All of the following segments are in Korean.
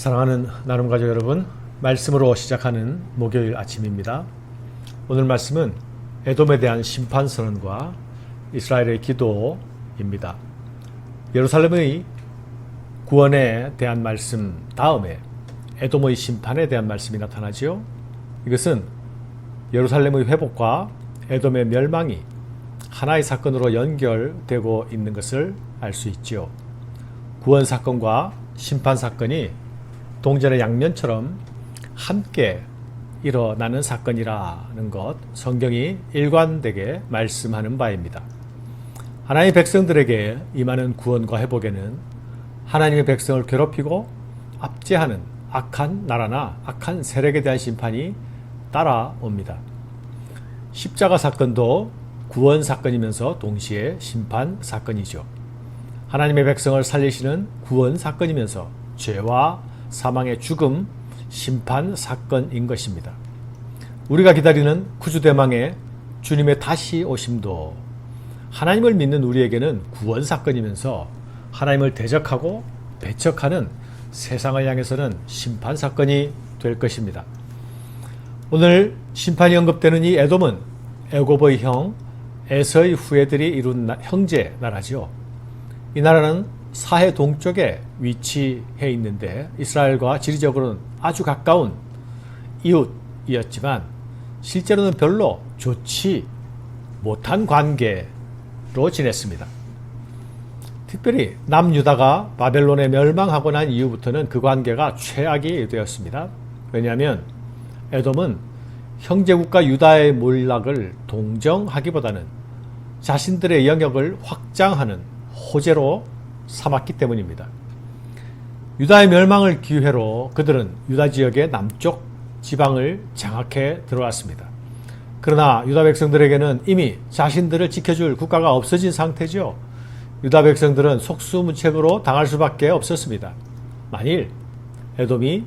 사랑하는 나눔 가족 여러분, 말씀으로 시작하는 목요일 아침입니다. 오늘 말씀은 에돔에 대한 심판 선언과 이스라엘의 기도입니다. 예루살렘의 구원에 대한 말씀 다음에 에돔의 심판에 대한 말씀이 나타나지요. 이것은 예루살렘의 회복과 에돔의 멸망이 하나의 사건으로 연결되고 있는 것을 알 수 있지요. 구원 사건과 심판 사건이 동전의 양면처럼 함께 일어나는 사건이라는 것 성경이 일관되게 말씀하는 바입니다. 하나님의 백성들에게 임하는 구원과 회복에는 하나님의 백성을 괴롭히고 압제하는 악한 나라나 악한 세력에 대한 심판이 따라옵니다. 십자가 사건도 구원 사건이면서 동시에 심판 사건이죠. 하나님의 백성을 살리시는 구원 사건이면서 죄와 사망의 죽음, 심판 사건인 것입니다. 우리가 기다리는 구주대망의 주님의 다시 오심도 하나님을 믿는 우리에게는 구원 사건이면서 하나님을 대적하고 배척하는 세상을 향해서는 심판 사건이 될 것입니다. 오늘 심판이 언급되는 이 에돔은 애고보의 형 에서의 후예들이 이룬 형제 나라지요. 이 나라는 사해 동쪽에 위치해 있는데 이스라엘과 지리적으로는 아주 가까운 이웃이었지만 실제로는 별로 좋지 못한 관계로 지냈습니다. 특별히 남유다가 바벨론에 멸망하고 난 이후부터는 그 관계가 최악이 되었습니다. 왜냐하면 에돔은 형제국가 유다의 몰락을 동정하기보다는 자신들의 영역을 확장하는 호재로 삼았기 때문입니다. 유다의 멸망을 기회로 그들은 유다 지역의 남쪽 지방을 장악해 들어왔습니다. 그러나 유다 백성들에게는 이미 자신들을 지켜줄 국가가 없어진 상태죠. 유다 백성들은 속수무책으로 당할 수밖에 없었습니다. 만일 에돔이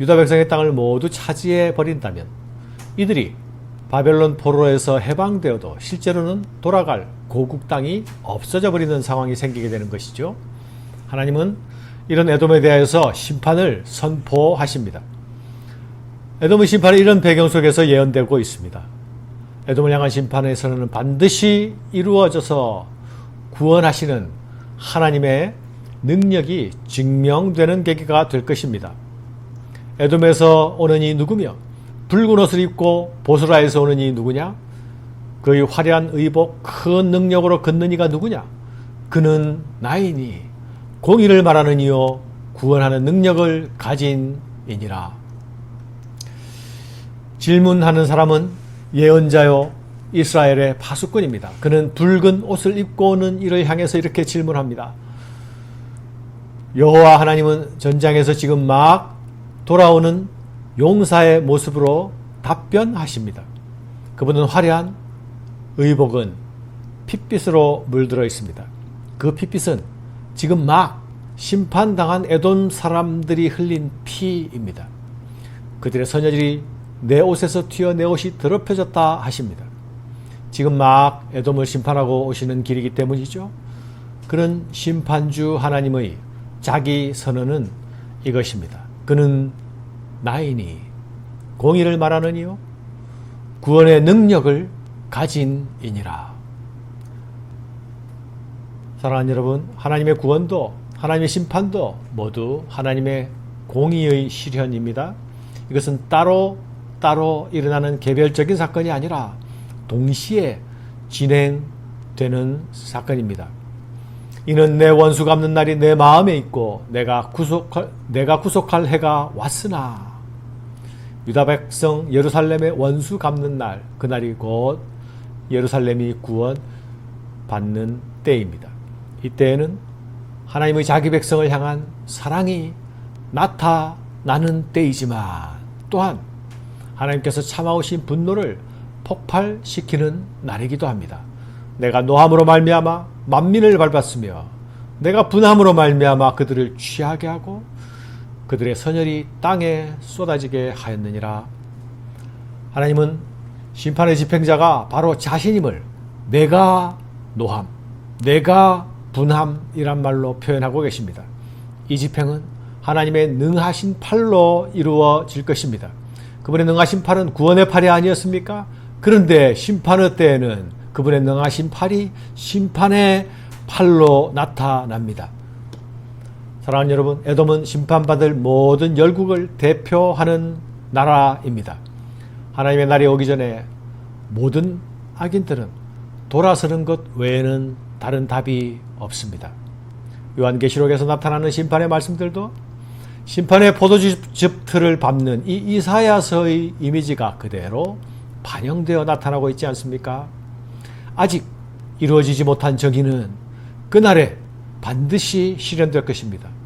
유다 백성의 땅을 모두 차지해 버린다면 이들이 바벨론 포로에서 해방되어도 실제로는 돌아갈 고국 땅이 없어져 버리는 상황이 생기게 되는 것이죠. 하나님은 이런 에돔에 대해서 심판을 선포하십니다. 에돔의 심판은 이런 배경 속에서 예언되고 있습니다. 에돔을 향한 선언은 반드시 이루어져서 구원하시는 하나님의 능력이 증명되는 계기가 될 것입니다. 에돔에서 오는 이 누구며 붉은 옷을 입고 보스라에서 오는 이 누구냐? 그의 화려한 의복, 큰 능력으로 걷는 이가 누구냐? 그는 나이니 공의를 말하는 이요 구원하는 능력을 가진 이니라. 질문하는 사람은 예언자요 이스라엘의 파수꾼입니다. 그는 붉은 옷을 입고 오는 이를 향해서 이렇게 질문합니다. 여호와 하나님은 전장에서 지금 막 돌아오는 용사의 모습으로 답변하십니다. 그분은 화려한 의복은 핏빛으로 물들어 있습니다. 그 핏빛은 지금 막 심판당한 에돔 사람들이 흘린 피입니다. 그들의 선녀들이 내 옷에서 튀어 내 옷이 더럽혀졌다 하십니다. 지금 막 에돔을 심판하고 오시는 길이기 때문이죠. 그런 심판주 하나님의 자기 선언은 이것입니다. 그는 나이니 공의를 말하느니요 구원의 능력을 가진 이니라. 사랑하는 여러분, 하나님의 구원도 하나님의 심판도 모두 하나님의 공의의 실현입니다. 이것은 따로 따로 일어나는 개별적인 사건이 아니라 동시에 진행되는 사건입니다. 이는 내 원수 갚는 날이 내 마음에 있고 내가 구속할 내가 구속할 해가 왔으나 유다 백성 예루살렘의 원수 갚는 날 그날이 곧 예루살렘이 구원 받는 때입니다. 이때에는 하나님의 자기 백성을 향한 사랑이 나타나는 때이지만 또한 하나님께서 참아오신 분노를 폭발시키는 날이기도 합니다. 내가 노함으로 말미암아 만민을 밟았으며 내가 분함으로 말미암아 그들을 취하게 하고 그들의 선열이 땅에 쏟아지게 하였느니라. 하나님은 심판의 집행자가 바로 자신임을 내가 노함, 내가 분함이란 말로 표현하고 계십니다. 이 집행은 하나님의 능하신 팔로 이루어질 것입니다. 그분의 능하신 팔은 구원의 팔이 아니었습니까? 그런데 심판의 때에는 그분의 능하신 팔이 심판의 팔로 나타납니다. 사랑하는 여러분, 에돔은 심판받을 모든 열국을 대표하는 나라입니다. 하나님의 날이 오기 전에 모든 악인들은 돌아서는 것 외에는 다른 답이 없습니다. 요한계시록에서 나타나는 심판의 말씀들도 심판의 포도즙 틀을 밟는 이 이사야서의 이미지가 그대로 반영되어 나타나고 있지 않습니까? 아직 이루어지지 못한 정의는 그날에 반드시 실현될 것입니다.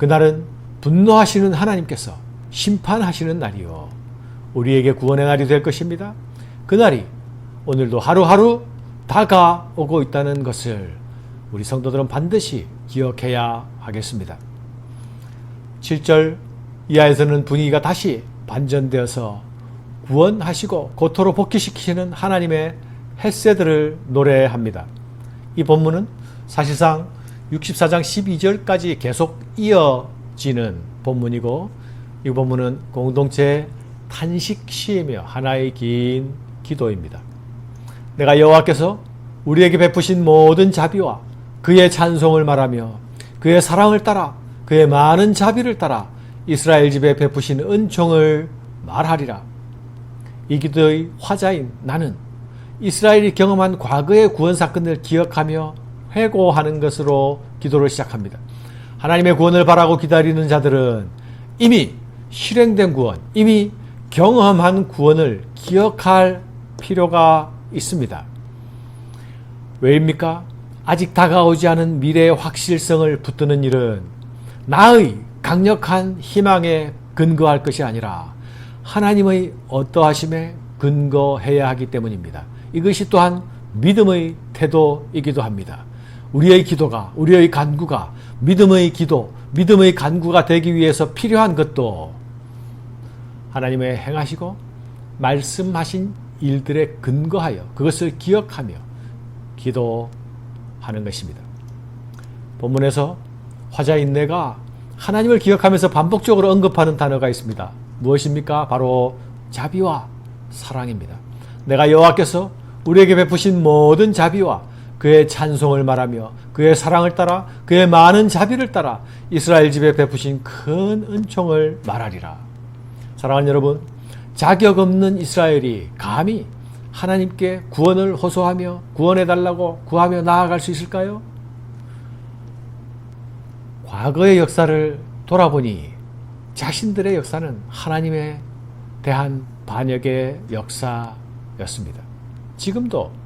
그날은 분노하시는 하나님께서 심판하시는 날이요. 우리에게 구원의 날이 될 것입니다. 그날이 오늘도 하루하루 다가오고 있다는 것을 우리 성도들은 반드시 기억해야 하겠습니다. 7절 이하에서는 분위기가 다시 반전되어서 구원하시고 고토로 복귀시키시는 하나님의 햇새들을 노래합니다. 이 본문은 사실상 64장 12절까지 계속 이어지는 본문이고 이 본문은 공동체 탄식 시이며 하나의 긴 기도입니다. 내가 여호와께서 우리에게 베푸신 모든 자비와 그의 찬송을 말하며 그의 사랑을 따라 그의 많은 자비를 따라 이스라엘 집에 베푸신 은총을 말하리라. 이 기도의 화자인 나는 이스라엘이 경험한 과거의 구원 사건을 기억하며 회고하는 것으로 기도를 시작합니다. 하나님의 구원을 바라고 기다리는 자들은 이미 실행된 구원, 이미 경험한 구원을 기억할 필요가 있습니다. 왜입니까? 아직 다가오지 않은 미래의 확실성을 붙드는 일은 나의 강력한 희망에 근거할 것이 아니라 하나님의 어떠하심에 근거해야 하기 때문입니다. 이것이 또한 믿음의 태도이기도 합니다. 우리의 기도가, 우리의 간구가 믿음의 기도, 믿음의 간구가 되기 위해서 필요한 것도 하나님의 행하시고 말씀하신 일들에 근거하여 그것을 기억하며 기도하는 것입니다. 본문에서 화자인 내가 하나님을 기억하면서 반복적으로 언급하는 단어가 있습니다. 무엇입니까? 바로 자비와 사랑입니다. 내가 여호와께서 우리에게 베푸신 모든 자비와 그의 찬송을 말하며 그의 사랑을 따라 그의 많은 자비를 따라 이스라엘 집에 베푸신 큰 은총을 말하리라. 사랑하는 여러분, 자격 없는 이스라엘이 감히 하나님께 구원을 호소하며 구원해 달라고 구하며 나아갈 수 있을까요? 과거의 역사를 돌아보니 자신들의 역사는 하나님에 대한 반역의 역사였습니다. 지금도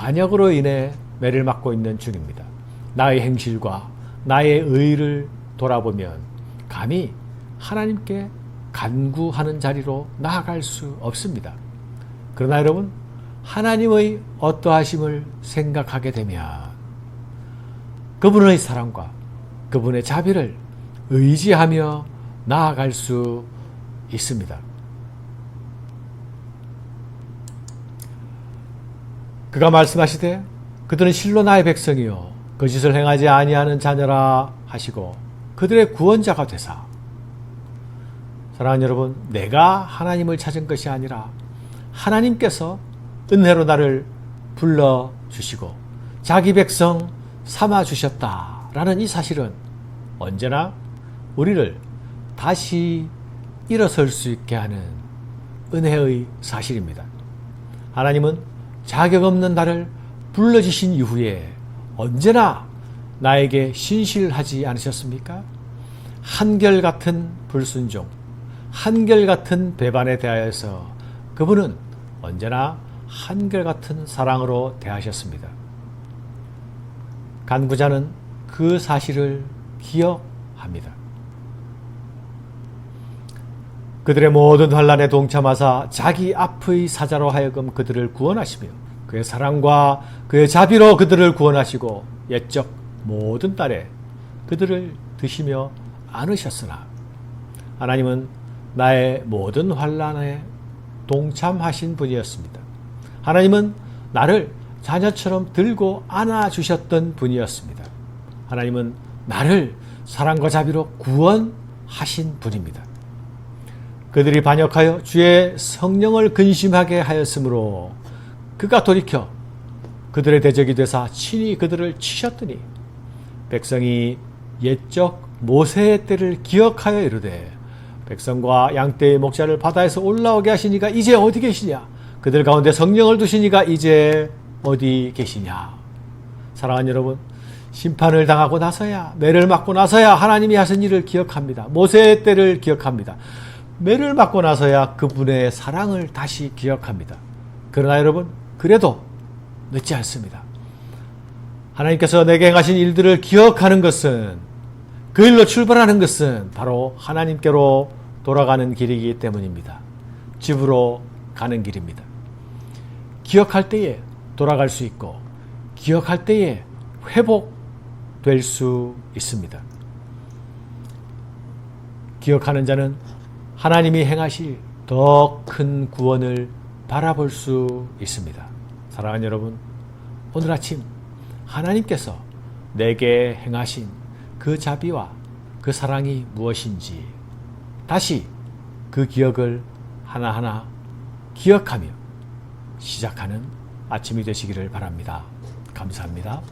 반역으로 인해 매를 맞고 있는 중입니다. 나의 행실과 나의 의를 돌아보면 감히 하나님께 간구하는 자리로 나아갈 수 없습니다. 그러나 여러분, 하나님의 어떠하심을 생각하게 되면 그분의 사랑과 그분의 자비를 의지하며 나아갈 수 있습니다. 그가 말씀하시되 그들은 실로 나의 백성이요 거짓을 행하지 아니하는 자녀라 하시고 그들의 구원자가 되사 사랑하는 여러분 내가 하나님을 찾은 것이 아니라 하나님께서 은혜로 나를 불러 주시고 자기 백성 삼아 주셨다라는 이 사실은 언제나 우리를 다시 일어설 수 있게 하는 은혜의 사실입니다. 하나님은 자격 없는 나를 불러주신 이후에 언제나 나에게 신실하지 않으셨습니까? 한결같은 불순종, 한결같은 배반에 대하여서 그분은 언제나 한결같은 사랑으로 대하셨습니다. 간구자는 그 사실을 기억합니다. 그들의 모든 환란에 동참하사 자기 앞의 사자로 하여금 그들을 구원하시며 그의 사랑과 그의 자비로 그들을 구원하시고 옛적 모든 딸에 그들을 드시며 안으셨으나 하나님은 나의 모든 환란에 동참하신 분이었습니다. 하나님은 나를 자녀처럼 들고 안아 주셨던 분이었습니다. 하나님은 나를 사랑과 자비로 구원하신 분입니다. 그들이 반역하여 주의 성령을 근심하게 하였으므로 그가 돌이켜 그들의 대적이 되사 친히 그들을 치셨더니 백성이 옛적 모세의 때를 기억하여 이르되 백성과 양떼의 목자를 바다에서 올라오게 하시니가 이제 어디 계시냐? 그들 가운데 성령을 두시니가 이제 어디 계시냐? 사랑하는 여러분 심판을 당하고 나서야 매를 맞고 나서야 하나님이 하신 일을 기억합니다. 모세의 때를 기억합니다. 매를 맞고 나서야 그분의 사랑을 다시 기억합니다. 그러나 여러분 그래도 늦지 않습니다 하나님께서 내게 행하신 일들을 기억하는 것은 그 일로 출발하는 것은 바로 하나님께로 돌아가는 길이기 때문입니다. 집으로 가는 길입니다. 기억할 때에 돌아갈 수 있고 기억할 때에 회복될 수 있습니다. 기억하는 자는 하나님이 행하실 더 큰 구원을 바라볼 수 있습니다. 사랑하는 여러분, 오늘 아침 하나님께서 내게 행하신 그 자비와 그 사랑이 무엇인지 다시 그 기억을 하나하나 기억하며 시작하는 아침이 되시기를 바랍니다. 감사합니다.